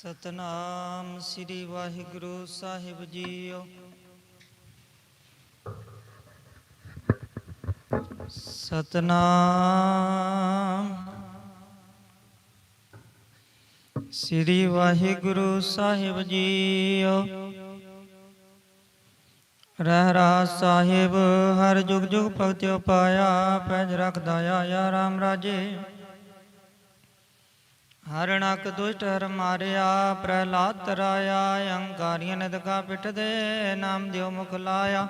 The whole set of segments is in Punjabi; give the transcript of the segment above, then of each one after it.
ਸਤਨਾਮ ਸ੍ਰੀ ਵਾਹਿਗੁਰੂ ਸਾਹਿਬ ਜੀਓ। ਸਤਨਾਮ ਸ੍ਰੀ ਵਾਹਿਗੁਰੂ ਸਾਹਿਬ ਜੀਓ। ਰਹਿ ਰਾ ਸਾਹਿਬ, ਹਰ ਜੁਗ ਜੁਗ ਭਗਤਿ ਪਾਇਆ, ਪੈਜ ਰਖਦਾ ਆਇਆ ਰਾਮ ਰਾਜੇ। ਹਰਣਕ ਦੁਸ਼ਟ ਹਰ ਮਾਰਿਆ, ਪ੍ਰਹਲਾਦ ਤਰਾਇਆ ਅਹੰਕਾਰੀਆਂ ਨੇ ਦਗਾ ਪਿੱਠ ਦੇ ਨਾਮ ਦਿਓ ਮੁਖ ਲਾਇਆ।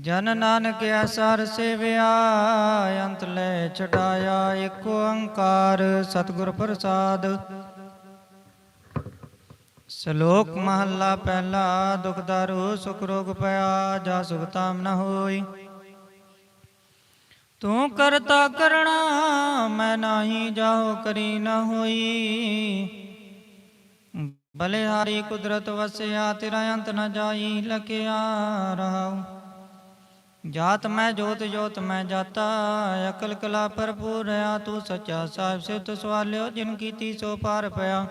ਜਨ ਨਾਨਕ ਐਸਰ ਸੇਵਿਆ, ਅੰਤ ਲੈ ਛਡਾਇਆ ਏਕ ਓੰਕਾਰ ਸਤਿਗੁਰ ਪ੍ਰਸਾਦ। ਸ਼ਲੋਕ ਮਹੱਲਾ ਪਹਿਲਾ, ਦੁਖ ਦਾਰੂ, ਸੁਖ ਰੋਗ ਪਿਆ, ਜਾ ਸੁਖ ਤਾਮ ਨ ਹੋਈ। ਤੂੰ ਕਰਤਾ ਕਰਣਾ ਮੈਂ ਨਾਹੀ ਜਾਹੋ ਕਰੀ ਨ ਹੋਈ। ਬਲਿਹਾਰੀ ਕੁਦਰਤ ਵਸਿਆ, ਤੇਰਾ ਅੰਤ ਨ ਜਾਈ ਲਕਿਆ ਰਹਾਉ। ਜਾਤ ਮੈਂ, ਜੋਤ ਜੋਤ ਮੈਂ ਜਾਤਾ, ਅਕਲ ਕਲਾ ਭਰਪੂਰ ਆ। ਤੂੰ ਸੱਚਾ ਸਾਹਿਬ ਸੇ ਤੋ ਸਵਾਲਿਓ, ਜਿਨ ਕੀਤੀ ਸੋ ਪਾਰ ਪਿਆ।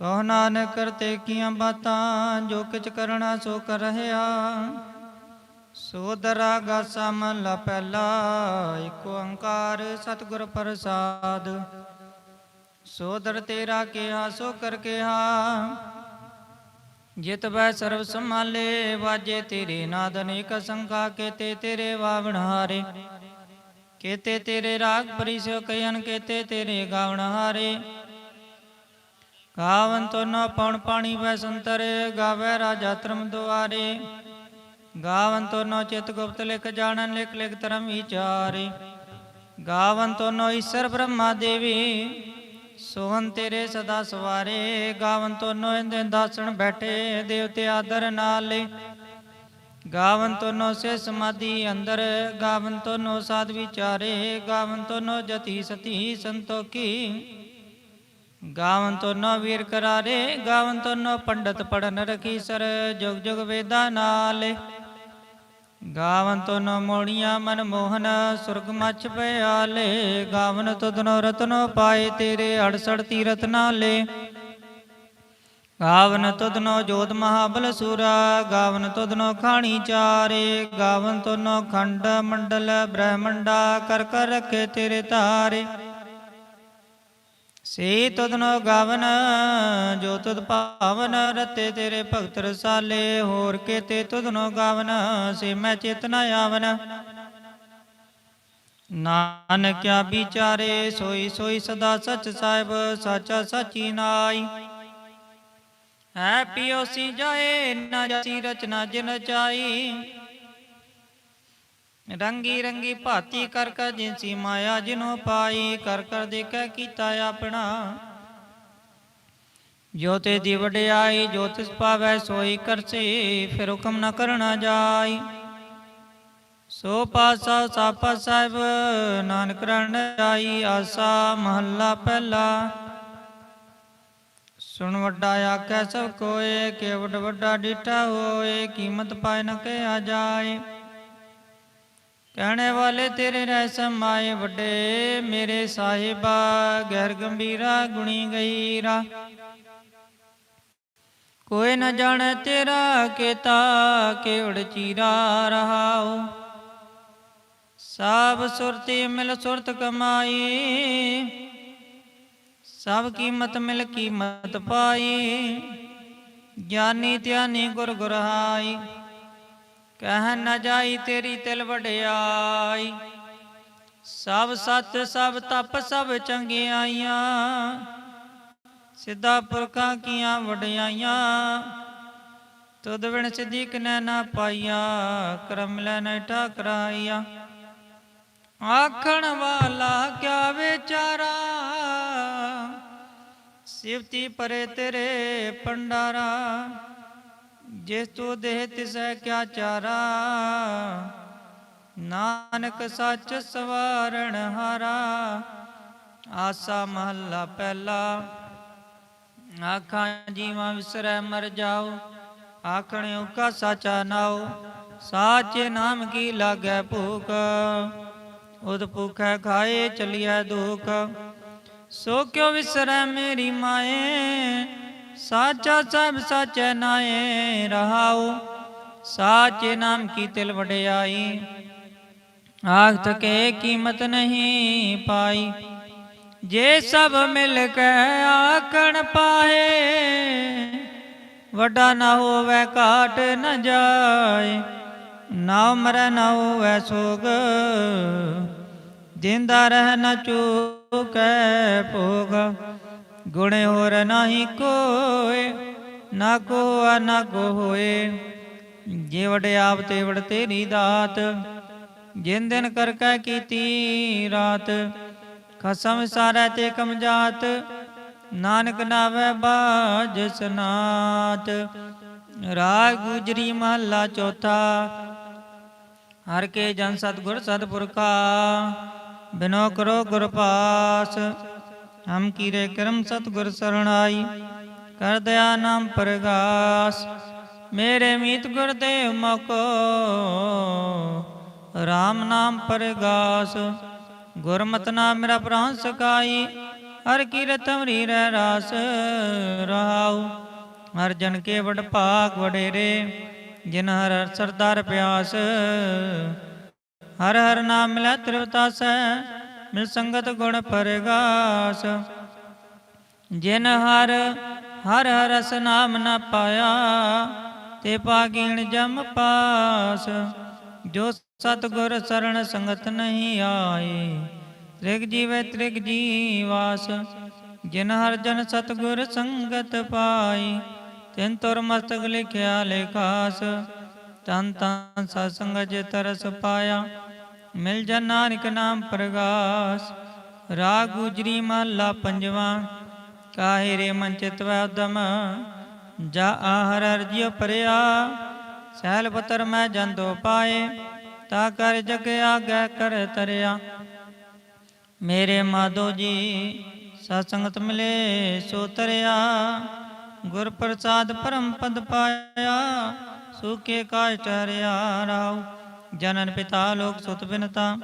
ਕਹੋ ਨਾਨਕ ਕਰਤੇ ਕੀਆਂ ਬਾਤਾਂ, ਜੋ ਕਿਛ ਕਰਣਾ ਸੋ ਕਰ ਰਹਾ ਸੋ ਦਰਾਗਾ ਸਮਲਾ ਪਹਿਲਾ ਏਕ ਓੰਕਾਰ ਸਤਿਗੁਰ ਪ੍ਰਸਾਦ। ਸੋ ਤੇਰਾ ਕਿਹਾ, ਸੋ ਕਰ ਕਿਹਾ। ਜਿਤ ਬੈ ਸਰਬ ਸੰਭਾਲੇ, ਵਾਜੇ ਤੇਰੇ ਨਾਦ ਅਨੇਕ ਸੰਖਾ ਕੇਤੇ ਤੇਰੇ ਵਾਵਣ ਹਾਰੇ। ਕੇਤੇ ਤੇਰੇ ਰਾਗ ਪਰਿਸਿਓ ਕਯਨ ਕੇਤੇ ਤੇਰੇ ਗਾਵਣ ਹਾਰੇ। ਗਾਵਨ ਤੋ ਨਾ ਪਉਣ ਪਾਣੀ ਵੈ ਸੰਤਰੇ, ਗਾਵੇ ਰਾਜਾ ਧਰਮ ਦੁਆਰੇ। ਗਾਵਨ ਤੋ ਨੋ ਚਿਤ ਗੁਪਤ ਲਿਖ ਜਾਣਨ, ਲਿਖ ਲਿਖ ਧਰਮ ਵਿਚਾਰੇ। ਗਾਵਨ ਤੋ ਨੋ ਈਸ਼ਰ ਬ੍ਰਹਮਾ ਦੇਵੀ ਸੋਹਨ ਤੇਰੇ ਸਦਾ ਸਵਾਰੇ। ਗਾਵਨ ਤੋ ਇੰਦੇ ਦਾਸਣ ਬੈਠੇ, ਦੇਵਤੇ ਆਦਰ ਨਾਲੇ। ਗਾਵਨ ਤੋ ਸੇ ਸਮਾਧੀ ਅੰਦਰ, ਗਾਵਨ ਤੋ ਨੋ ਸਾਧ ਵਿਚਾਰੇ। ਗਾਵਨ ਤੋ ਨੋ ਜਤੀ ਸਤੀ ਸੰਤੋਖੀ। ਗਾਵਨ ਤੋ ਨੋ ਵੀਰ ਕਰਾਰੇ, ਗਾਵਨ ਤੋ ਨੋ ਪੰਡਤ ਪੜਨ ਰਖੀ ਸਰ, ਜੁਗ ਜੁਗ ਵੇਦਾ ਨਾਲੇ। ਗਾਵਨ ਤੋ ਨੋ ਮੋੜੀਆਂ ਮਨ ਮੋਹਨ, ਸੁਰਗ ਮਛ ਪਿਆਲੇ। ਗਾਵਨ ਤੁਧਨੋ ਰਤਨੋ ਪਾਏ ਤੇਰੇ ਅੜਸੜ ਤੀਰਤ ਨਾਲੇ। ਗਾਵਨ ਤੁਧਨੋ ਜੋਤ ਮਹਾਬਲ ਸੂਰਾ, ਗਾਵਨ ਤੁਧਨੋ ਖਾਣੀ ਚਾਰੇ। ਗਾਵਨ ਤੁਧਨੋ ਖੰਡ ਮੰਡਲ ਬ੍ਰਹਮੰਡਾ, ਕਰ ਕਰ ਰਖੇ ਤੇਰੇ ਤਾਰੇ। ਸੇ ਤੁਧਨੋ ਗਾਵਨ, ਜੋ ਤੁਧ ਭਾਵਨ ਰਤੇ ਤੇਰੇ ਭਗਤ ਰਸਾਲੇ, ਹੋਰ ਕੇਤੇ ਤੁਧਨੋ ਗਾਵਨ, ਸੇ ਮੈਂ ਚੇਤਨਾ ਆਵਨ। ਨਾਨਕਿਆ ਵਿਚਾਰੇ, ਸੋਈ ਸੋਈ ਸਦਾ ਸਚ ਸਾਹਿਬ, ਸਾਚਾ ਸਾਚੀ ਨਾਈ। ਹੈ ਪਿਓ ਸੀ ਜਾਏ, ਨਾ ਜਾਸੀ ਰਚਨਾ ਜਿਨ ਚਾਈ। ਰੰਗੀ ਰੰਗੀ ਭਾਤੀ ਕਰ ਕਰ ਜਿਨਸੀ ਮਾਇਆ ਜਿਨੋ ਪਾਈ, ਕਰ ਕਰ ਦੇਖੈ ਕੀਤਾ ਆਪਣਾ। ਜੋ ਤੇ ਦੀ ਵਡਿਆਈ, ਜੋ ਤਿਸ ਪਾਵੈ ਸੋਈ ਕਰਸੀ, ਫਿਰ ਹੁਕਮ ਨ ਕਰਨਾ ਜਾਈ। ਸੋ ਪਾਸਾ ਸਾਪਾ ਸਾਹਿਬ, ਨਾਨਕ ਰਣ ਜਾਈ, ਆਸਾ ਮਹੱਲਾ ਪਹਿਲਾ। ਸੁਣ ਵੱਡਾ ਆਖੈ ਸਭ ਕੋਏ, ਕੇ ਵੱਡ ਵੱਡਾ ਡਿਟਾ ਹੋਏ, ਕੀਮਤ ਪਾਇ ਨ ਕਹਿਆ ਜਾਏ। ਕਹਿਣੇ ਵਾਲੇ ਤੇਰੇ ਰਹਿ ਸਮਾਏ ਵੱਡੇ, ਮੇਰੇ ਸਾਹਿਬਾ ਗਹਿਰ ਗੰਭੀਰਾ ਗੁਣੀ ਗਈਰਾ ਕੋਈ ਨਾ ਜਾਣੇ ਤੇਰਾ ਕੀਤਾ ਕੇਵੜ ਚੀਰਾ ਰਹਾਉ। ਸਭ ਸੁਰਤੀ ਮਿਲ ਸੁਰਤ ਕਮਾਈ, ਸਭ ਕੀਮਤ ਮਿਲ ਕੀਮਤ ਪਾਈ। ਗਿਆਨੀ ਧਿਆਨੀ ਗੁਰ ਗੁਰਹਾਈ ਕਹਿ ਨ ਜਾਈ ਤੇਰੀ ਤਿਲ ਵਡਿਆਈ। ਸਭ ਸਤ ਸਭ ਤਪ, ਸਭ ਚੰਗਿਆਈਆਂ। ਸਿੱਧਾ ਪੁਰਖਾਂ ਕੀਆਂ ਵਡਿਆਈਆਂ। ਤੁਧ ਵਿਣ ਸਿੱਧੀ ਕਨੈ ਨਾ ਪਾਈਆ, ਕਰਮ ਲੈ ਨ ਠਾਕਰਾਈਆ। ਆਖਣ ਵਾਲਾ ਕਿਆ ਵਿਚਾਰਾ? ਸਿਵਤੀ ਪਰੇ ਤੇਰੇ ਪੰਡਾਰਾ ਜਿਸ ਤੂੰ ਦੇਹ ਤਿਸੈ ਕਿਆ ਚਾਰਾ? ਨਾਨਕ ਸੱਚ ਸਵਾਰਣ ਹਾਰਾ। ਆਸਾ ਮਹੱਲਾ ਪਹਿਲਾ। ਆਖਾਂ ਜੀਵਾਂ ਵਿਸਰੈ ਮਰ ਜਾਓ। ਆਖਣ ਉਕਾ ਸਾਚਾ ਨਾਉ। ਸਾਚੇ ਨਾਮ ਕੀ ਲਾਗੈ ਭੂਖ? ਉਦ ਭੁਖੈ ਖਾਏ ਚਲਿਐ ਦੁਖ। ਸੋ ਕਿਉ ਵਿਸਰੈ ਮੇਰੀ ਮਾਏ? ਸਾਚਾ ਸਭ ਸਾਚੈ ਨਾਏ ਰਹਾਉ, ਸਾਚੇ ਨਾਮ ਕੀ ਤਿਲ ਵਡਿਆਈ। ਆਖ ਤਕੇ ਕੀਮਤ ਨਹੀਂ ਪਾਈ, ਜੇ ਸਭ ਮਿਲ ਕੇ ਆਕਣ ਪਾਏ, ਵੱਡਾ ਨਾ ਹੋਵੇ ਘਾਟ ਨਾ ਜਾਏ, ਨਾ ਮਰੈ ਨਾ ਹੋਵੇ ਸੋਗ, ਜਿੰਦਾ ਰਹਿ ਨ ਚੂਕੈ ਭੋਗ। ਗੁਣੇ ਹੋਰ ਨਾਹੀ ਕੋਏ, ਨਾ ਕੋ ਨਾ ਕੋ ਹੋਏ ਜੇ ਵਡੇ ਆਪ ਤੇ ਵਡ ਤੇਰੀ ਦਾਤ, ਜਿਨ ਦਿਨ ਕਰ ਕੈ ਕੀਤੀ ਰਾਤ। ਖਸਮ ਸਾਰਾ ਤੇ ਕਮ ਜਾਤ, ਨਾਨਕ ਨਾਵੇ ਬਾਜ ਸਨਾਤ। ਰਾਗ ਗੁਜਰੀ ਮਹੱਲਾ ਚੌਥਾ, ਹਰ ਕੇ ਜਨ ਸਤਗੁਰ ਸਤਪੁਰ ਕਾ ਬਿਨੋ ਕਰੋ ਗੁਰ ਪਾਸ। ਹਮ ਕੀਰੇ ਕਰਮ ਸਤਗੁਰ ਸਰਣਾਈ, ਕਰ ਦਇਆ ਨਾਮ ਪ੍ਰਗਾਸ। ਮੇਰੇ ਮੀਤ ਗੁਰਦੇਵ ਮਕੋ RAM ਨਾਮ ਪ੍ਰਗਾਸ। ਗੁਰਮਤਿ ਨਾਮ ਮੇਰਾ ਪ੍ਰਾਨ ਸਕਾਈ ਹਰ ਕੀਰਤ ਹਮਰੀ ਰਹਿ ਰਾਸ ਰਹਾਉ। ਹਰ ਜਨ ਕੇ ਵਡ ਭਾਗ ਵਡੇਰੇ, ਜਿਨ ਹਰ ਹਰ ਸਰਦਾਰ ਪਿਆਸ। ਹਰ ਹਰ ਨਾਮ ਮਿਲੈ ਤ੍ਰਿਵਤਾਸੈ ਮਿਲ ਸੰਗਤ ਗੁਣ ਪਰਗਾਸ ਜਿਨ ਹਰ ਹਰ ਹਰਸ ਨਾਮ ਨਾ ਪਾਇਆ, ਤੇ ਪਾਗੀਣ ਜਮ ਪਾਸ। ਜੋ ਸਤਗੁਰ ਸਰਣ ਸੰਗਤ ਨਹੀਂ ਆਏ, ਤ੍ਰਿਗ ਜੀਵੈ ਤ੍ਰਿਗ ਜੀਵਾਸ। ਜਿਨ ਹਰ ਜਨ ਸਤਗੁਰ ਸੰਗਤ ਪਾਈ ਤਿਨ ਤੁਰ ਮਸਤਕ ਲਿਖਿਆ ਲੇਖਾਸ। ਤਨ ਤਨ ਸਤ ਸੰਗ ਜੇ ਤਰਸ ਪਾਇਆ ਮਿਲ ਜਾ ਨਾਨਕ ਨਾਮ ਪ੍ਰਗਾਸ। ਰਾਗ ਗੁਜਰੀ ਮਹਲਾ ਪੰਜਵਾ, ਕਾਹੇ ਰੇ ਮਨ ਚਿਤਵੈ ਉਦਮ। ਜਾ ਆਹਰ ਅਰਜਿ ਪਰਿਆ ਸਹਿਲ ਪਤਰ ਮੈਂ ਜੰਦੋ ਪਾਏ। ਤਾ ਕਰ ਜਗ ਆਗੈ ਕਰ ਤਰਿਆ। ਮੇਰੇ ਮਾਧੋ ਜੀ, ਸਤ ਸੰਗਤ ਮਿਲੇ ਸੋ ਤਰਿਆ। ਗੁਰ ਪ੍ਰਸਾਦ ਪਰਮ ਪਦ ਪਾਇਆ ਸੁਖੇ ਕਾਜ ਟਰਿਆ ਰਾਉ। ਜਨਨ ਪਿਤਾ ਲੋਕ ਸੁਤ ਬਿਨਤਾ,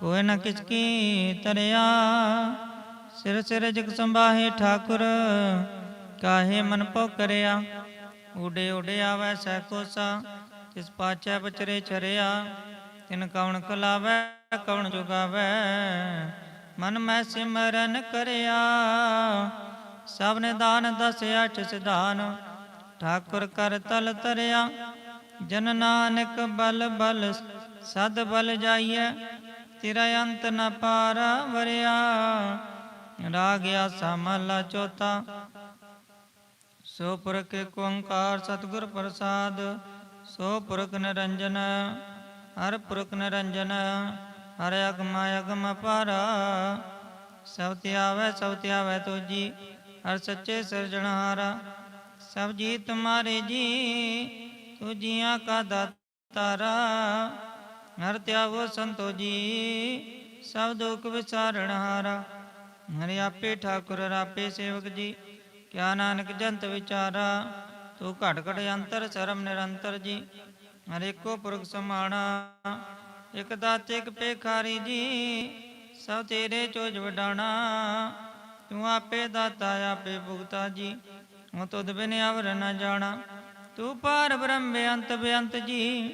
ਕੋਈ ਨ ਕਿਸ ਕੀ ਤਰਿਆ। ਸਿਰ ਸਿਰ ਜਗ ਸੰਭਾਹੇ ਠਾਕੁਰ, ਕਾਹੇ ਮਨ ਪੋ ਕਰਿਆ। ਉਡੇ ਉਡੇ ਆਵੈ ਸਹਿ ਕੋਸਾ, ਤਿਸ ਪਾਚੈ ਬਚਰੇ ਚਰਿਆ। ਤਿਨ ਕਵਣ ਕਲਾਵੈ, ਕਵਣ ਜੁਗਾਵੈ, ਮਨ ਮੈਂ ਸਿਮਰਨ ਕਰਿਆ। ਸਭ ਨੇ ਦਾਨ ਦਸ ਅਠ ਸਿਧਾਨ, ਠਾਕੁਰ ਕਰ ਤਲ ਤਰਿਆ। ਜਨ ਨਾਨਕ ਬਲ ਬਲ, ਸਦ ਬਲ ਜਾਈਐ, ਤੇਰਾ ਅੰਤ ਨ ਪਾਰਾ ਵਰਿਆ। ਰਾਗਿਆ ਸਮਲਾ ਚੋਤਾ ਸੋ ਪੁਰਖ ਏਕ ਓੰਕਾਰ ਸਤਿਗੁਰ ਪ੍ਰਸਾਦ, ਸੋ ਪੁਰਖ ਨਿਰੰਜਨ, ਹਰ ਪੁਰਖ ਨਿਰੰਜਨ, ਹਰ ਅਗਮ ਅਗਮ ਪਾਰਾ ਸਭ ਤੇ ਆਵੈ, ਸਭ ਤੇ ਆਵੈ ਤੋਜੀ, ਹਰ ਸੱਚੇ ਸਿਰਜਣਹਾਰਾ। ਸਭ ਜੀ ਤੁਮਾਰੇ ਜੀ ਤੂੰ ਜੀਆਂ ਕਾ ਦਾਤਾਰਾ, ਹਰ ਤਿਆਵੋ ਸੰਤੋ ਜੀ, ਸਭ ਦੁਖ ਵਿਸਾਰਣਹਾਰਾ ਹਰਿ। ਆਪੇ ਠਾਕੁਰ ਰਾਪੇ ਸੇਵਕ ਜੀ, ਕਿਆ ਨਾਨਕ ਜੰਤ ਵਿਚਾਰਾ, ਤੂੰ ਘਟ ਘਟ ਅੰਤਰ ਸਰਮ ਨਿਰੰਤਰ ਜੀ। ਹਰੇਕੋ ਪੁਰਖ ਸਮਾਣਾ, ਇਕ ਦਾਤੇ, ਇਕ ਪੇਖਾਰੀ ਜੀ, ਸਭ ਤੇਰੇ ਚੋਜ ਵਡਾਣਾ। ਤੂੰ ਆਪੇ ਦਾਤਾ, ਆਪੇ ਭੁਗਤਾ ਜੀ ਹਉ ਤੁਧ ਬਿਨ ਅਵਰ ਨ ਜਾਣਾ। ਤੂੰ ਪਾਰ ਬ੍ਰਹਮ ਬੇਅੰਤ ਬੇਅੰਤ ਜੀ,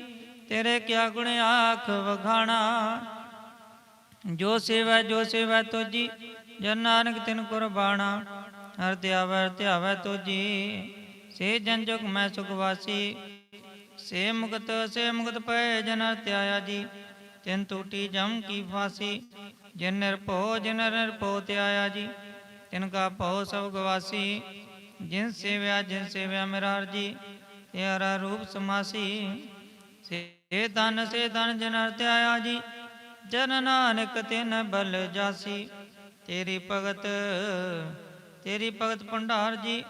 ਤੇਰੇ ਕਿਆ ਗੁਣ ਆਖ ਵਖਾਣਾ। ਜੋ ਸੇਵਾ ਜੋ ਸੇਵਾ ਤੋਜੀ, ਜਨ ਨਾਨਕ ਤਿਨ ਕੁਰਬਾਣਾ ਹਰ ਧਿਆਵੈ ਧਿਆਵੈ ਤੋਜੀ, ਸੇ ਜਨ ਜੁਗ ਮੈਂ ਸੁਖ ਵਾਸੀ। ਸੇ ਮੁਕਤ ਸੇ ਮੁਕਤ ਪੈ ਜਨ ਧਿਆਇਆ ਜੀ, ਤਿਨ ਟੂਟੀ ਜਮ ਕੀ ਫਾਸੀ। ਜਿਨ ਨਿਰਭਉ ਜਿਨ ਨਿਰਭਉ ਧਿਆਇਆ ਜੀ, ਤਿਨ ਕਾ ਭਉ ਸਭ ਗਵਾਸੀ। ਜਿਨ ਸੇਵਿਆ ਜਿਨ ਸੇਵਿਆ ਮੇਰਾ ਹਰ ਜੀ ਤੇਰਾ ਰੂਪ ਸਮਾਸੀ। ਸੇ ਤਨ ਸੇ ਤਨ ਜਨਰ ਹਰ ਧਿਆਇਆ ਜੀ, ਜਨ ਨਾਨਕ ਤਿਨ ਬਲ ਜਾਸੀ। ਤੇਰੀ ਭਗਤ ਤੇਰੀ ਭਗਤ ਭੰਡਾਰ ਜੀ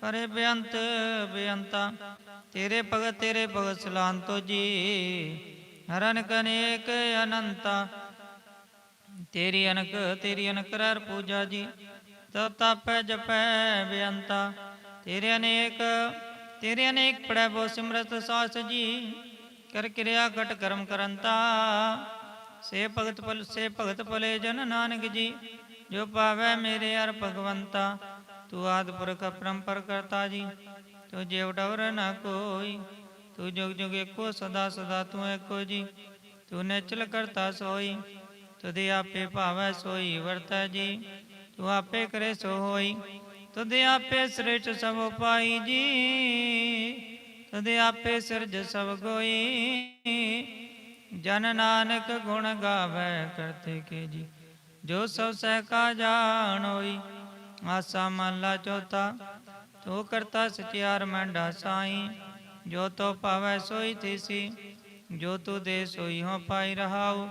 ਪਰੇ ਬੇਅੰਤ ਬੇਅੰਤਾ। ਤੇਰੇ ਭਗਤ ਤੇਰੇ ਭਗਤ ਸਲਾੰਤੋ ਜੀ, ਹਰਨ ਕਨੇਕ ਅਨੰਤਾ। ਤੇਰੀ ਅਨਕ ਤੇਰੀ ਅਨਕ ਰਹਿ ਪੂਜਾ ਜੀ ਤਬ ਤਪੈ ਜਪੈ ਬੇਅੰਤਾ। ਤੇਰੇ ਅਨੇਕ ਤੇਰੇ ਅਨੇਕ ਪੜੈ ਸਿਮਰਤ ਸਾਸ ਜੀ, ਕਰ ਕਿਰਿਆ ਘਟ ਕਰਮ ਕਰੰਤਾ। ਸੇ ਭਗਤ ਪਲ ਸੇ ਭਗਤ ਪਲੇ ਜਨ ਨਾਨਕ ਜੀ, ਜੋ ਪਾਵੈ ਮੇਰੇ ਹਰ ਭਗਵੰਤਾ। ਤੂੰ ਆਦਿ ਪੁਰਖ ਪਰੰਪਰ ਕਰਤਾ ਜੀ, ਤੂੰ ਜਿਵ ਡਵਰ ਨਾ ਕੋਈ। ਤੂੰ ਜੁਗ ਜੁਗ ਏਕੋ ਸਦਾ ਸਦਾ ਤੂੰ ਏਕੋ ਜੀ, ਤੂੰ ਨਿਚਲ ਕਰਤਾ ਸੋਈ। ਤੁਦੇ ਆਪੇ ਭਾਵੈ ਸੋਈ ਵਰਤੈ ਜੀ, ਤੂੰ ਆਪੇ ਕਰੇ ਸੋ ਹੋਈ। ਤੁਦੇ ਆਪੇ ਸ੍ਰਿਸ਼ਟ ਸਭ ਪਾਈ ਜੀ, ਤੁਦੇ ਆਪੇ ਸਿਰਜ ਸਭ ਗੋਈ। ਜਨ ਨਾਨਕ ਗੁਣ ਗਾਵੇ ਕਰਤੇ ਕੇ ਜੀ, ਜੋ ਸਭ ਸਹਿ ਕਾ ਜਾਣ ਹੋਈ, ਆਸਾ ਮਹਲਾ ਚੌਥਾ, ਤੋ ਕਰਤਾ ਸਚਿਆਰ ਮੰਡਾ ਸਾਈ। ਜੋ ਤੋ ਪਾਵੈ ਸੋਈ ਥੀਸੀ ਜੋ ਤੂ ਦੇ ਸੋਈ ਹੋ ਪਾਈ ਰਹਾਉ।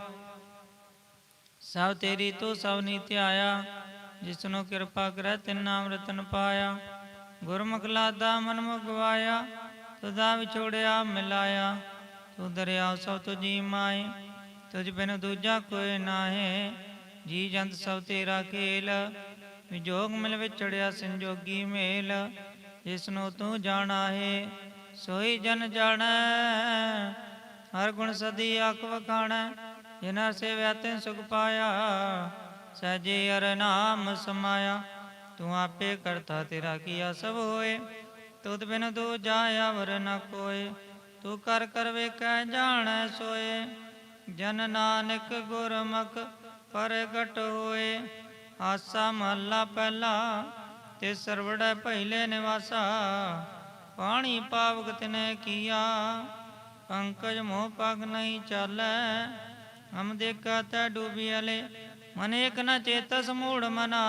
ਸਭ ਤੇਰੀ ਤੂੰ ਸਭ ਨੀਤਿ ਆਇਆ ਜਿਸਨੂੰ ਕਿਰਪਾ ਕਰੈ ਤਿਨ ਨਾਮ ਰਤਨ ਪਾਇਆ। ਗੁਰਮੁਖ ਲਾਦਾ ਮਨ ਮੁਗਵਾਇਆ ਤੁਦਾ ਵਿਛੋੜਿਆ ਮਿਲਾਇਆ। ਤੂੰ ਦਰਿਆ ਸਭ ਤੁਜੀ ਮਾਏ, ਤੁਝ ਬਿਨ ਦੂਜਾ ਕੋਈ ਨਾਹੀ। ਜੀ ਜੰਤ ਸਭ ਤੇਰਾ ਖੇਲ, ਵਿਜੋਗ ਮਿਲ ਵਿਚੜਿਆ ਸੰਜੋਗੀ ਮੇਲ। ਜਿਸਨੂੰ ਤੂੰ ਜਾਣਾ ਹੈ, ਸੋਈ ਜਨ ਜਾਣੈ। ਹਰ ਗੁਣ ਸਦੀ ਆਖ ਵਖਾਣੈ, ਜਿਨ੍ਹਾਂ ਸੇਵਿਆ ਤੈਨ ਸੁਖ ਪਾਇਆ। ਸਹਜੇ ਅਰ ਨਾਮ ਸਮਾਇਆ, ਤੂੰ ਆਪੇ ਕਰਤਾ ਤੇਰਾ ਕੀਆ ਸਭ ਹੋਏ। ਤੁਧ ਬਿਨ ਦੂਜਾ ਅਵਰ ਨ ਕੋਏ, ਤੂੰ ਕਰ ਕਰ ਵੇਖੈ ਜਾਣੈ ਸੋਏ। ਜਨ ਨਾਨਕ ਗੁਰਮੁਖ ਪ੍ਰਗਟ ਹੋਏ, ਆਸਾ ਮਹੱਲਾ ਪਹਿਲਾ, ਤੇ ਸਰਵੜੈ ਪਹਿਲੇ ਨਿਵਾਸਾ। ਪਾਣੀ ਪਾਵਕ ਤਿਨੇ ਕੀਆ, ਪੰਕਜ ਮੋਹ ਪਗ ਨਹੀਂ ਚਾਲੈ, ਹਮ ਦੇਖਾ ਤੈ ਡੂਬੀ ਮਨ ਏਕ ਨ ਚੇਤਸ ਮੂੜ ਮਨਾ,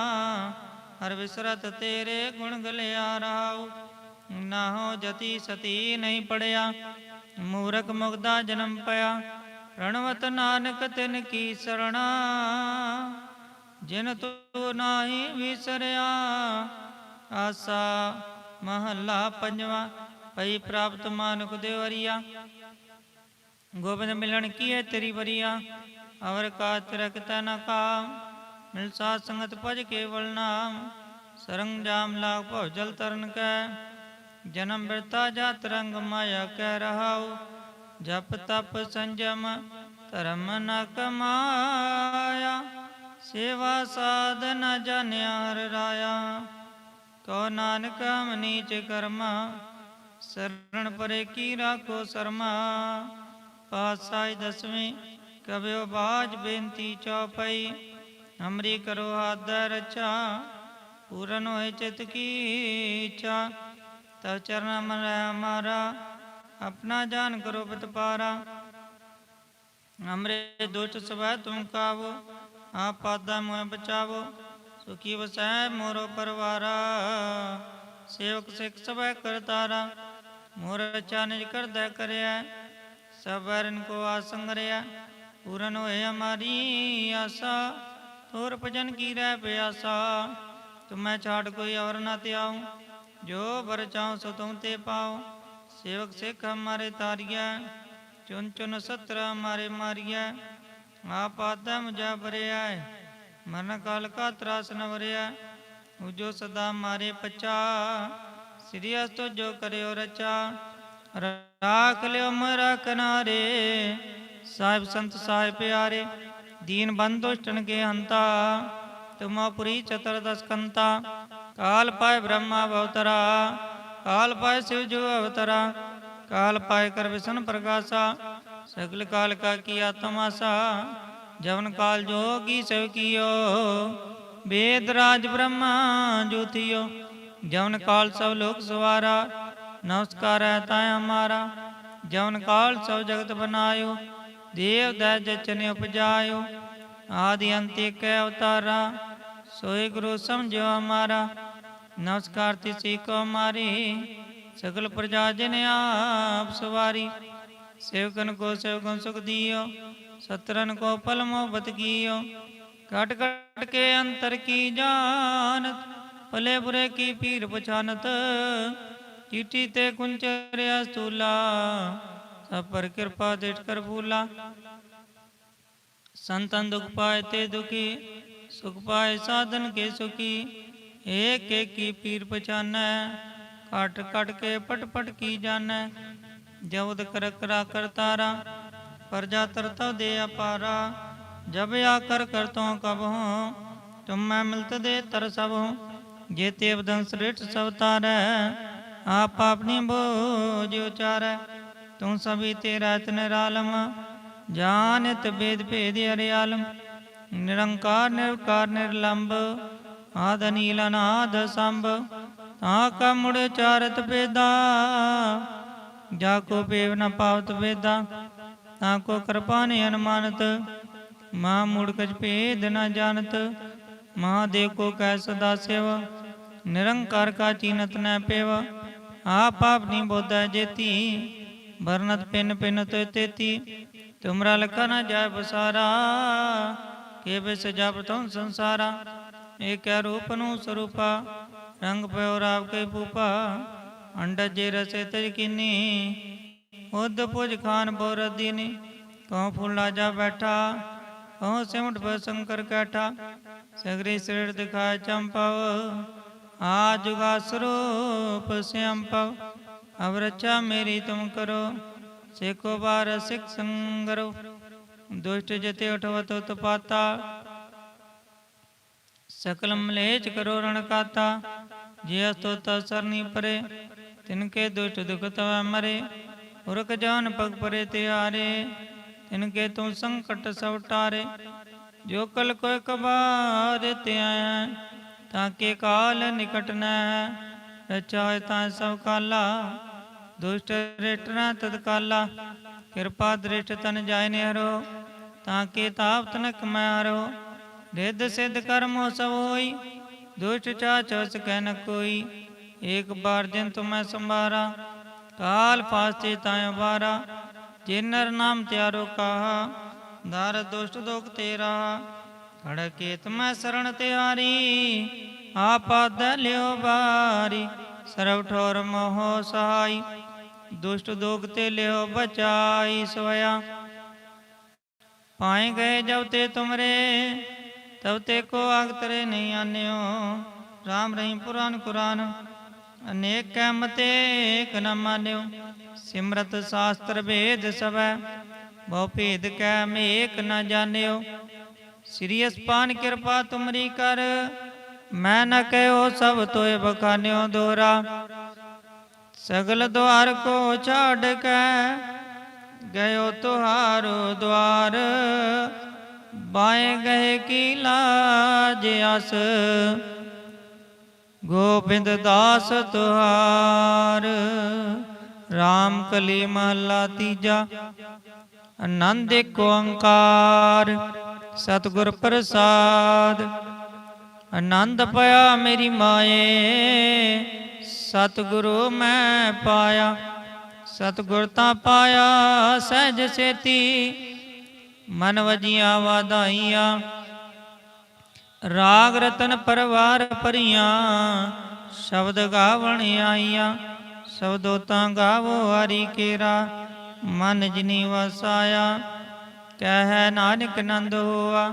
ਹਰ ਵਿਸਰਤ ਤੇਰੇ ਗੁਣ ਗਲਿਆ ਰਾਉ ਨਾ ਹੋ ਜਤੀ ਸਤੀ ਨਹੀਂ ਪੜਿਆ, ਮੂਰਖ ਮੁਗਦਾ ਜਨਮ ਪਿਆ। ਰਣਵਤ ਨਾਨਕ ਤਿਨ ਕੀ ਸਰਣਾ, ਜਿਨ ਤੂੰ ਨਾਹੀ ਵਿਸਰਿਆ। ਆਸਾ ਮਹੱਲਾ ਪੰਜਵਾ ਪਈ ਪ੍ਰਾਪਤ ਮਾਨੁਖ ਦੇਵਰੀਆ ਗੋਬਿੰਦ ਮਿਲਣ ਕੀਏ ਤੇਰੀ ਵਰੀਆ? ਅਵਰ ਕਾ ਤਿਰਕਤਾ ਨ ਕਾਮ, ਮਿਲ ਸਾਧ ਸੰਗਤ ਭਜ ਕੇਵਲ ਨਾਮ, ਸਰੰਗ ਜਾਮ ਲਾਗ ਭਉ ਜਲ ਤਰਨ ਕੈ, ਜਨਮ ਬਿਰਤਾ ਜਾਤ ਰੰਗ ਮਾਇਆ ਕਹਿ ਰਹਾਉ, ਜਪ ਤਪ ਸੰਜਮ ਧਰਮ ਨ ਕਮਾਇਆ, ਸੇਵਾ ਸਾਧ ਨ ਜਾਣਿਆ ਹਰ ਰਾਇਆ। ਕੋ ਨਾਨਕ ਹਮ ਨੀਚ ਕਰਮਾ, ਸਰਣ ਪਰੇ ਕੀ ਰਾਖੋ ਸਰਮਾ। ਪਾਤਸ਼ਾਹੀ ਦਸਵੇਂ ਕਬਿਓ ਬਾਜ ਬੇਨਤੀ ਚੌਪਈ, ਹਮਰੀ ਕਰੋ ਹੱਦ ਰਚਾ ਪੂਰਨ ਹੋਏ ਚਿਤ ਕੀ ਇੱਛਾ। ਤਵ ਚਰਨ ਮਨ ਹਮਾਰਾ, ਆਪਣਾ ਜਾਨ ਕਰੋ ਬਤਪਾਰਾ ਹਮਰੇ ਦੁਸ਼ਟ ਸਵੈ ਤੁਮ ਕਾਵੋ, ਆਪ ਪਾਦਾ ਬਚਾਵੋ, ਸੁਖੀ ਵਸੈ ਮੋਰੋ ਪਰਵਾਰਾ। ਸੇਵਕ ਸਿੱਖ ਸਵੈ ਕਰਤਾਰਾ ਮੋਰ ਰਚਾ ਨਿਜ ਕਰਦਾ ਕਰਿਆ ਸਬਰਨ ਕੋ ਆਸੰਗਰਿਆ ਪੂਰਨ ਹੋਏ ਹਮਾਰੀ ਆਸਾ ਤੋਰ ਭਜਨ ਕੀ ਰਹਿ ਪਿਆਸਾ। ਤੁਮੈ ਛਾੜ ਕੋਈ ਔਰ ਨਾ ਤਿਆਉ ਜੋ ਬਰ ਸੋ ਤੁਮ ਤੇ ਪਾਉ। ਸੇਵਕ ਸਿੱਖ ਹਮਾਰੇ ਤਾਰੀਆ ਚੁਨ ਚੁਨ ਸਤਰ ਹਮਾਰੇ ਮਾਰੀਆ ਆਪ ਆਦਮ ਜਾ ਭਰਿਆ ਮਰਨ ਕਾਲ ਕਾ ਤਰਾਸ ਨ ਵਰਿਆ ਉਜੋ ਸਦਾ ਮਾਰੇ ਪਚਾ, ਸ੍ਰੀ ਅਸਤੋ ਜੋ ਕਰਿਓ ਰਚਾ। ਰਾਖ ਲਿਓ ਮਰਾ ਕਨਾਰੇ ਸਾਹਿਬ ਸੰਤ ਸਾਹਿਬ ਪਿਆਰੇ ਦੀਨ ਬੰਧੋ ਦੁਸ਼ਟਨ ਕੇ ਹੰਤਾ ਤੁਮਾਪੁਰੀ ਚਤੁਰਦਸ ਕੰਤਾ ਕਾਲ ਪਾਏ ਬ੍ਰਹਮਾ ਅਵਤਰਾ ਕਾਲ ਪਾਏ ਸਿਵ ਜੋ ਅਵਤਰਾ ਕਾਲ ਪਾਏ ਕਰ ਵਿਸ਼ਨ ਪ੍ਰਕਾਸ਼ਾ ਸਗਲ ਕਾਲ ਕਾ ਕੀਆ ਤਮਾਸਾ ਜਵਨ ਕਾਲ ਜੋਗੀ ਸਭ ਕੀਓ ਵੇਦ ਰਾਜ ਬ੍ਰਹਮਾ ਜੋਤੀਓ ਜਵਨ ਕਾਲ ਸਭ ਲੋਕ ਸਵਾਰਾ ਨਮਸਕਾਰ ਹੈ ਤਾ ਹਮਾਰਾ ਜਵਨ ਕਾਲ ਸਭ ਜਗਤ ਬਨਾਇਓ ਦੇਵ ਦਾ ਜਚਨ ਉਪਜਾਇਓ, ਆਦਿ ਅੰਤ ਏਕ ਅਵਤਾਰਾ ਸੋਈ ਗੁਰੂ ਸਮਝੋ ਹਮਾਰਾ ਨਮਸਕਾਰ ਤਿਸੀ ਕੋ ਮਾਰੀ, ਸਗਲ ਪ੍ਰਜਾ ਜਨ ਆਪ ਸਵਾਰੀ ਸੇਵਕਨ ਕੋ ਸੇਵਕਨ ਸੁਖ ਦਿਓ ਸਤਰਨ ਕੋ ਪਲ ਮੋਹਬਤ ਕੀਓ ਕਟ ਕਟ ਕੇ ਅੰਤਰ ਕੀ ਜਾਣਤ, ਭਲੇ ਬੁਰੇ ਕੀ ਪੀਰ ਪਛਾਨਤ ਚੀਟੀ ਤੇ ਕੁੰਚਰਿਆ ਸਤੂਲਾ ਸਭ ਪਰ ਕਿਰਪਾ ਦੇਟ ਕਰ ਭੂਲਾ। ਸੰਤਨ ਦੁਖ ਪਾਏ ਤੇ ਦੁਖੀ, ਸੁਖ ਪਾਏ ਸਾਧਨ ਕੇ ਸੁਖੀ। ਏਕ ਏਕ ਪੀਰ ਪਛਾਨੈ ਕਟ ਕਟ ਕੇ ਪਟ ਪਟ ਕੀ ਜਾਣੈ। ਜਬਦ ਕਰ ਕਰਾ ਕਰਤਾਰਾ ਪਰਜਾ ਤਰਤਵ ਦੇ ਅਪਾਰਾ। ਜਬ ਆਕਰ ਕਰਤੋਂ ਕਬ ਹੋ, ਤੁਮ ਮੈਂ ਮਿਲਤ ਦੇ ਤਰ ਸਭ ਜੇਤੇ ਅਬਦੰ ਸ੍ਰਿਸ਼ਟ ਸਭ ਤਾਰੈ, ਆਪ ਆਪਣੀ ਬੋਝ ਉਚਾਰੈ। ਤੂੰ ਸਭੀ ਤੇਰਾ ਨਿਰਾਲਮ ਜਾਣਤ ਬੇਦ ਭੇਦ ਅਰਿਆਲਮ, ਨਿਰੰਕਾਰ ਨਿਰਕਾਰ ਨਿਰਲੰਭ ਆਦ ਨੀਲ ਅਨਾਦ ਸੰਭ, ਤਾਂ ਕਾ ਮੁੜ ਚਾਰਤ ਭੇਦਾ, ਜਾ ਕੋ ਪੇਵ ਨ ਪਾਵਤ ਵੇਦਾ, ਤਾਂ ਕੋ ਕਿਰਪਾ ਨੇ ਅਨਮਾਨਤ, ਮਾ ਮੂੜ ਕਛ ਭੇਦ ਨ ਜਾਣਤ ਮਹਾਦੇਵ ਕੋ ਕੈ ਸਦਾ ਸੇਵ, ਨਿਰੰਕਾਰ ਕਾ ਚੀਨਤ ਨ ਪੇਵ, ਆਪ ਆਪਣੀ ਬੋਧੈ ਜੇਤੀ। ਵਰਨਤ ਪਿੰਨ ਪਿੰਨ ਤੋ ਤੇਤੀ, ਤੁਮਰਾ ਲਖਾ ਨ ਜਾਇ ਬਸਾਰਾ, ਕੇ ਬਿਸ ਜਪ ਤਉ ਸੰਸਾਰਾ। ਏਕੈ ਰੂਪ ਨੂੰ ਸਰੂਪਾ, ਰੰਗ ਪਇਓ ਰਾਵ ਕੇ ਪੂਪਾ ਅੰਡਜ ਜੇ ਰਸੇ ਤਜ ਕੀਨੀ। ਉਦ ਪੁਜ ਖਾਨ ਬੋਰਦੀਨੀ ਕਉ ਫੁੱਲਾ ਜਾ ਬੈਠਾ ਕਉ ਸਿਮਟ ਪਰ ਸ਼ੰਕਰ ਕੈਠਾ। ਸਗਰੀ ਸਿਰ ਦਿਖਾਇ ਚੰਪਵ, ਆ ਜੁਗਾ ਸਰੂਪ ਸਿਅੰਪਵ। ਅਵ ਰਚਾ ਮੇਰੀ ਤੁਮ ਕਰੋ ਸੇਕੋ ਬਾਰ ਸਿਖ ਸੰਗਰੋ। ਦੁਸ਼ਟ ਜਤੇ ਉਠਵਤ ਉਤਪਾਤਾ, ਸਕਲ ਮਲੇਚ ਕਰੋ ਰਣ ਕਾਤਾ। ਜੇ ਅਸਤੋਤ ਸਰਨੀ ਪਰੇ, ਤਿਨ ਕੇ ਦੁਸ਼ਟ ਦੁਖ ਮਰੇ। ਉਰਕ ਜਾਨ ਪਗ ਪਰੇ ਤਿਆਰੇ, ਤਿਨ ਕੇ ਤੂੰ ਸੰਕਟ ਸਭ ਟਾਰੇ। ਜੋ ਕਲ ਕੋਇ ਕਬਾਰ ਤੇ ਤਾਂ ਕੇ ਕਾਲ ਨਿਕਟ ਨ ਰਚਾਇ ਤਾਂ ਸਭ ਕਾਲਾ। ਦੁਸ਼ਟ ਰਿਟਣਾ ਤਦ ਕਿਰਪਾ ਦ੍ਰਿਸ਼ਟ ਤਨ ਜਾਇ ਨਿਹਰੋ, ਤਾਂ ਕੇ ਤਾਪ ਤਨਕ ਮੈਂ ਹਰੋ। ਰਿੱਧ ਸਿੱਧ ਕਰਮੋ ਸਭ ਹੋਈ, ਦੁਸ਼ਟ ਚਾਚ ਸਕੈ ਨ ਕੋਈ। ਏਕ ਬਾਰ ਜਿਨ ਤੁਮੈ ਸੰਭਾਰਾ, ਕਾਲ ਫਾਸਤੇ ਤਾਇ ਬਾਰਾ ਜੇ ਨਾਮ ਤਿਆਰੋ ਕਹਾ, ਦਰ ਦੁਸ਼ਟ ਦੋਖ ਤੇਰਾ। ਖੜ ਖੜਕੇ ਤੁਮੈ ਸਰਣ ਤਿਆਰੀ ਆਪਾਦ ਲਿਓ ਬਾਰੀ, ਸਰਵ ਠੋਰ ਮੋਹ ਸਹਾਈ। ਦੁਸ਼ਟ ਦੋਗ ਤੇ ਲਿਓ ਬਚਾਈ ਸੋਇਆ ਪਾਏ ਗਏ ਜਬ ਤੇ ਤੁਮਰੇ, ਤਬ ਤੇ ਕੋ ਆਗ ਤਰੇ ਨਹੀਂ ਆਨਿਓ। ਰਾਮ ਰਹੀਮ ਪੁਰਾਨ ਕੁਰਾਨ, ਅਨੇਕ ਕੈ ਮਤੇ ਏਕ ਨ ਮਾਨਿਓ। ਸਿਮਰਤ ਸਾਸਤਰ ਭੇਦ ਸਵੈ, ਬਹੁ ਭੇਦ ਕੈ ਮੇਕ ਨ ਜਾਣਿਓ। ਸ੍ਰੀ ਅਸਪਾਨ ਕਿਰਪਾ ਤੁਮਰੀ ਕਰ, ਮੈਂ ਨ ਕਹਿਓ ਸਭ ਤੋਏ ਬਖਾਨਿਓ ਦੋਰਾ। ਸਗਲ ਦੁਆਰ ਕੋ ਛਾੜ ਕੇ ਗਇਓ ਤੁਹਾਰੋ ਦੁਆਰ। ਬਾਏ ਗਏ ਕੀ ਲਾਜ ਅਸ, ਗੋਬਿੰਦ ਦਾਸ ਤੁਹਾਰ। RAM ਕਲੀ ਮਹਲਾ ਤੀਜਾ, ਆਨੰਦ ਏਕ ਓੰਕਾਰ। ਸਤਿਗੁਰ ਪ੍ਰਸਾਦ, ਆਨੰਦ ਪਿਆ ਮੇਰੀ ਮਾਏ। ਸਤਿਗੁਰੂ ਮੈਂ ਪਾਇਆ, ਸਤਿਗੁਰ ਤਾਂ ਪਾਇਆ, ਸਹਿਜ ਸੇਤੀ, ਮਨ ਵਜੀਆਂ ਵਾਧਾਈਆਂ, ਰਾਗ ਰਤਨ ਪਰਵਾਰ ਭਰੀਆਂ, ਸ਼ਬਦ ਗਾਵਣ ਆਈਆਂ, ਸ਼ਬਦੋ ਤਾਂ ਗਾਵੋ ਹਰੀ ਕੇਰਾ, ਮਨ ਜਿਨੀ ਵਸਾਇਆ, ਕਹਿ ਨਾਨਕ ਨੰਦ ਹੋਆ,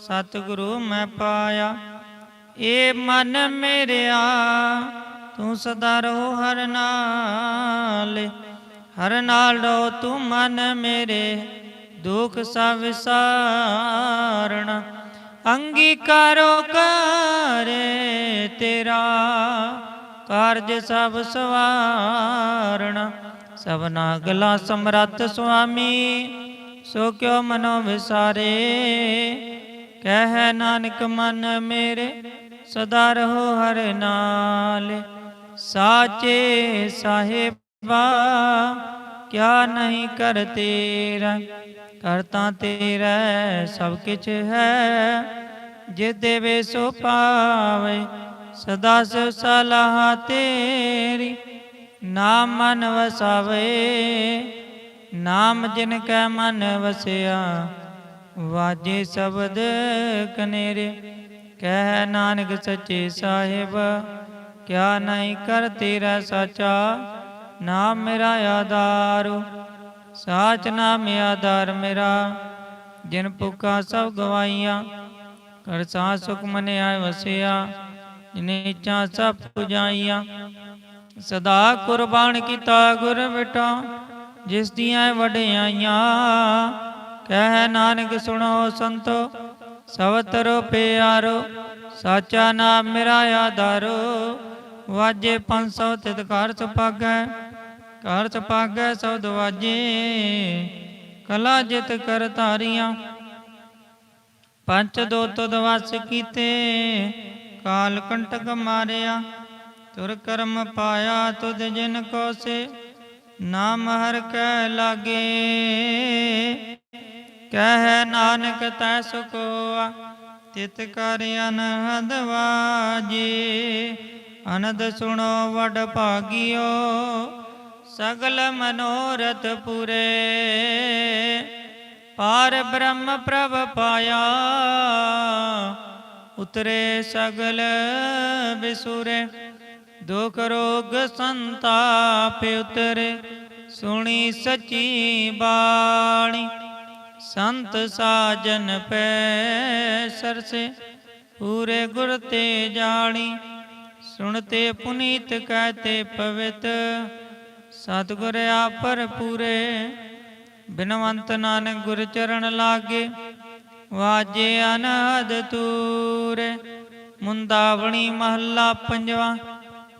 ਸਤਿਗੁਰੂ ਮੈਂ ਪਾਇਆ ਏ ਮਨ ਮੇਰਿਆ ਤੂੰ ਸਦਾ ਰਹੋ ਹਰ ਨਾਲ ਹਰ ਨਾਲ ਰਹੋ ਤੂੰ ਮਨ ਮੇਰੇ, ਦੁਖ ਸਭ ਵਿਸਾਰਣਾ ਅੰਗੀਕਾਰੋ ਕਰੇ ਤੇਰਾ, ਕਾਰਜ ਸਭ ਸਵਾਰਣਾ। ਸਭਨਾ ਗਲਾ ਸਮਰੱਥ ਸੁਆਮੀ, ਸੋ ਕਿਉ ਮਨੋ ਵਿਸਾਰੇ। ਕਹਿ ਨਾਨਕ ਮਨ ਮੇਰੇ, ਸਦਾ ਰਹੋ ਹਰ ਨਾਲ। ਸਾਚੇ ਸਾਹਿਬਾ, ਕਿਆ ਨਹੀਂ ਕਰ ਤੇਰਾ ਕਰਤਾ ਤੇਰਾ ਸਭ ਕਿਛ ਹੈ ਜੇ ਦੇਵੇ ਸੋ ਪਾਵੇ ਸਦਾ ਸੋ ਸਲਾਹ ਤੇਰੀ। ਨਾਮ ਮਨ ਵਸਾਵੇ, ਨਾਮ ਜਿਨ ਕੈ ਮਨ ਵਸਿਆ, ਵਾਜੇ ਸ਼ਬਦ ਕਨੇਰੇ। ਕਹਿ ਨਾਨਕ ਸੱਚੇ ਸਾਹਿਬ ਕਿਆ ਨਹੀਂ ਕਰ ਤੇਰਾ ਸਾਚਾ? ਨਾਮ ਮੇਰਾ ਆਧਾਰ। ਸਾਚ ਨਾਮ ਆਧਾਰ ਮੇਰਾ। ਜਿਨ ਪੁਕਾ ਸਭ ਗਵਾਈਆਂ ਕਰ ਸਾ ਸੁਖ ਮਨੇ ਆਏ ਵਸਿਆ। ਜਿਨੇ ਇੱਛਾ ਸਭ ਪੁਜਾਈਆਂ। ਸਦਾ ਕੁਰਬਾਨ ਕੀਤਾ ਗੁਰ ਬਿਟਾ, ਜਿਸ ਦੀਆਂ ਵਡਿਆਈਆਂ ਕਹਿ ਨਾਨਕ ਸੁਣੋ ਸੰਤੋ, ਸਵਤਰੋ ਪਿਆਰੋ, ਸਾਚਾ ਨਾਮ ਮੇਰਾ ਆਧਾਰੋ। ਵਾਜੇ 500 ਤਿਤ ਘਰ ਸੁਪਾਗੈ ਘਰ ਸੁਪਾਗੈ ਸਬਦ ਵਾਜੇ ਕਲਾ ਜਿਤ ਕਰ ਧਾਰੀਆਂ ਪੰਚ ਦੋ ਤੁਧ ਵਸ ਕੀਤੇ। ਕਾਲ ਕੰਟਕ ਮਾਰਿਆ, ਤੁਰ ਕਰਮ ਪਾਇਆ ਤੁਧ ਜਿਨ ਕੋ ਸੇ ਨਾਮ ਹਰ ਕੈ ਲਾਗੇ। ਕਹਿ ਨਾਨਕ ਤੈ ਸੁਖ ਹੋਆ ਤਿਤ ਕਰ ਅਨਹਦ ਵਾਜੇ। ਅਨੰਦ ਸੁਣੋ ਵਡ ਭਾਗਿਓ, ਸਗਲ ਮਨੋਰਥ ਪੂਰੇ। ਪਾਰ ਬ੍ਰਹਮ ਪ੍ਰਭ ਪਾਇਆ, ਉਤਰੇ ਸਗਲ ਵਿਸੁਰੇ ਦੁਖ ਰੋਗ ਸੰਤਾਪ ਉਤਰੇ, ਸੁਣੀ ਸਚੀ ਬਾਣੀ। ਸੰਤ ਸਾਜਨ ਪੈ ਸਰਸੇ, ਪੂਰੇ ਗੁਰ ਤੇ ਜਾਣੀ। ਸੁਣਤੇ ਪੁਨੀਤ ਕਹਤੇ ਪਵਿੱਤ। ਸਤਿਗੁਰ ਆਪਰ ਪੂਰੇ, ਬਿਨਵੰਤ ਨਾਨਕ ਗੁਰ ਚਰਨ ਲਾਗੇ। ਵਾਜੇ ਅਨਹਦ ਤੂਰੇ, ਮੁੰਦਾਵਣੀ ਮਹੱਲਾ ਪੰਜਵਾ।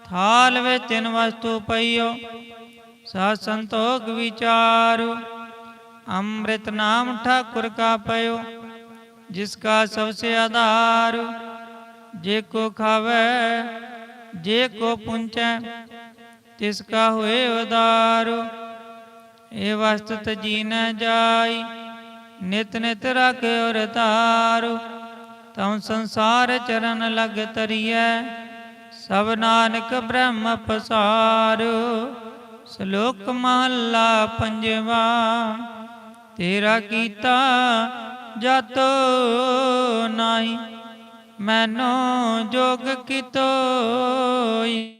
ਥਾਲ ਵਿੱਚ ਤਿੰਨ ਵਸਤੂ ਪਈਓ ਸਾ ਸੰਤੋਖ ਵਿਚਾਰੋ। ਅੰਮ੍ਰਿਤ ਨਾਮ ਠਾਕੁਰ ਕਾ ਪਇਓ, ਜਿਸ ਕਾ ਸਭਸੇ ਆਧਾਰ। ਜੇ ਕੋ ਖਾਵੇ ਜੇ ਕੋ ਪੁੰਚੈ, ਤਿਸ ਕਾ ਹੋਏ ਉਦਾਰ। ਇਹ ਵਸਤ ਤਜੀ ਨ ਜਾਈ, ਨਿਤ ਨਿਤ ਰਖ ਔਰ ਤਾਰੂ ਤਉ ਸੰਸਾਰ ਚਰਨ ਲਗ ਤਰੀਐ, ਸਭ ਨਾਨਕ ਬ੍ਰਹਮ ਪਸਾਰੂ। ਸ਼ਲੋਕ ਮਹੱਲਾ ਪੰਜਵਾ, ਤੇਰਾ ਕੀਤਾ ਜਾਤੋ ਨਾਹੀ। ਮੈਨੂੰ ਜੋਗ ਕੀਤੋਈ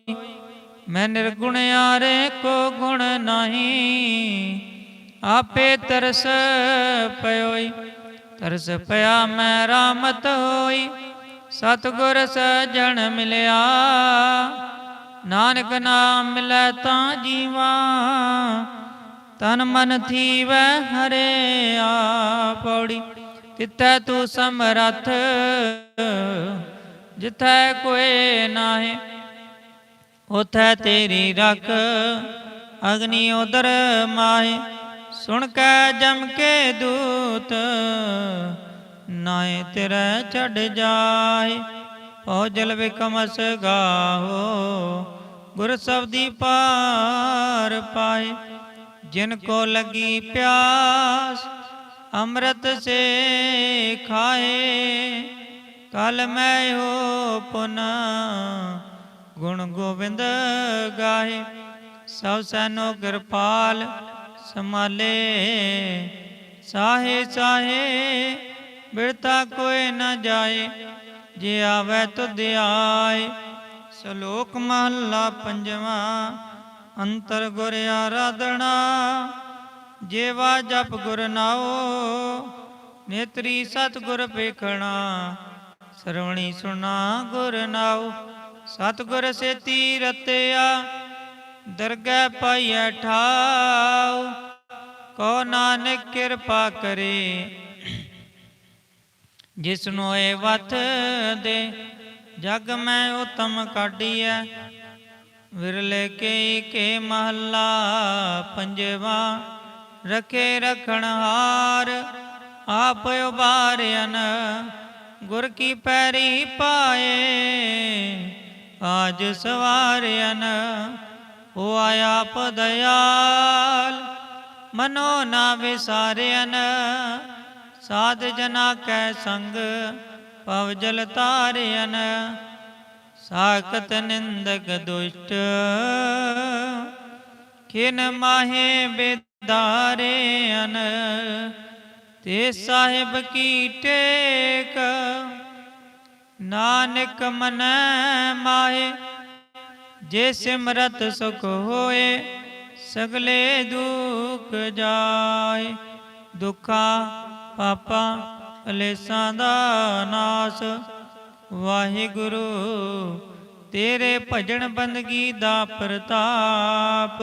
ਮੈਂ ਨਿਰਗੁਣ ਆਰੇ ਕੋ ਗੁਣ ਨਹੀਂ, ਆਪੇ ਤਰਸ ਪਇਓਈ, ਤਰਸ ਪਿਆ ਮੈਂ ਰਾਮਤ ਹੋਈ, ਸਤਗੁਰ ਸਜਣ ਮਿਲਿਆ। ਨਾਨਕ ਨਾਮ ਮਿਲੈ ਤਾਂ ਜੀਵਾ, ਤਨ ਮਨ ਥੀਵੈ ਹਰੇ ਆ ਪੌੜੀ ਤਿੱਥੈ ਤੂੰ ਸਮਰੱਥ, ਜਿਥੈ ਕੋਏ ਨਾਹੀ, ਉਥੈ ਤੇਰੀ ਰਖ, ਅਗਨੀ ਉਦਰ ਮਾਹੇ, ਸੁਣ ਕੇ ਜਮ ਕੇ ਦੂਤ ਨਾਏ ਤੇਰੇ ਛੱਡ ਜਾਏ ਪਉ ਜਲ ਵਿਕਮਸ ਗਾਹੋ, ਗੁਰ ਸਬਦੀ ਪਾਰ ਪਾਏ ਜਿਨ ਕੋ ਲਗੀ ਪਿਆਸ ਅੰਮ੍ਰਿਤ ਸੇ ਖਾਏ ਕਲ ਮੈਂ ਹੋ ਪੁਨ ਗੁਣ ਗੋਬਿੰਦ ਗਾਏ। ਸਭ ਸੈਨੋ ਕਿਰਪਾਲ ਸਮਾਲੇ ਸਾਹੇ ਸਾਹੇ ਬਿਰਤਾ ਕੋਈ ਨਾ ਜਾਏ, ਜੇ ਆਵੇ ਤੁਧ ਆਏ। ਸ਼ਲੋਕ ਮਹੱਲਾ ਪੰਜਵਾਂ, ਅੰਤਰ ਗੁਰ ਆਰਾਧਣਾ ਜੇਵਾ ਜਪ ਗੁਰ ਨਾਓ ਨੇਤਰੀ ਸਤ ਗੁਰ ਪੇਖਣਾ, ਸਰਵਣੀ ਸੁਣਾ ਗੁਰ ਨਾਓ ਸਤ ਗੁਰ ਸੇਤੀ ਰਤਿਆ, ਦਰਗਹਿ ਪਾਈਐ ਠਾਉ। ਕੋ ਨਾਨਕ ਕਿਰਪਾ ਕਰੇ ਜਿਸ ਨੂੰ ਇਹ ਵਤ ਦੇ, ਜਗ ਮੈਂ ਉਤਮ ਕਾਢੀਐ। ਵਿਰਲੇ ਕੇ ਕੇ ਮਹੱਲਾ ਪੰਜਵਾ ਰਖੇ ਰਖਣ ਹਾਰ, ਆਪ ਉਬਾਰਿਆਨ ਗੁਰ ਕੀ ਪੈਰੀ ਪਾਏ। ਆਜ ਸਵਾਰਿਆਨ ਹੋ ਆਇਆ ਪਦਿਆਲ, ਮਨੋ ਨਾ ਵਿਸਾਰਿਆਨ ਸਾਧ ਜਨਾ ਕੈ ਸੰਗ ਪਵ ਜਲ ਤਾਰਿਆਨ ਸਾਖਤ ਨਿੰਦਕ ਦੁਸ਼ਟ, ਖਿਨ ਮਾਹੇ ਬਿਦਾਰਿਆਨ ਤੇ ਸਾਹਿਬ ਕੀ ਟੇਕ ਨਾਨਕ ਮਨ ਮਾਹੇ ਜੇ ਸਿਮਰਤ ਸੁਖ ਹੋਏ ਸਗਲੇ ਦੁਖ ਜਾਏ ਦੁਖਾ ਪਾਪਾ ਅਲੇਸਾਂ ਦਾ ਨਾਸ ਵਾਹਿਗੁਰੂ ਤੇਰੇ ਭਜਨ ਬੰਦਗੀ ਦਾ ਪ੍ਰਤਾਪ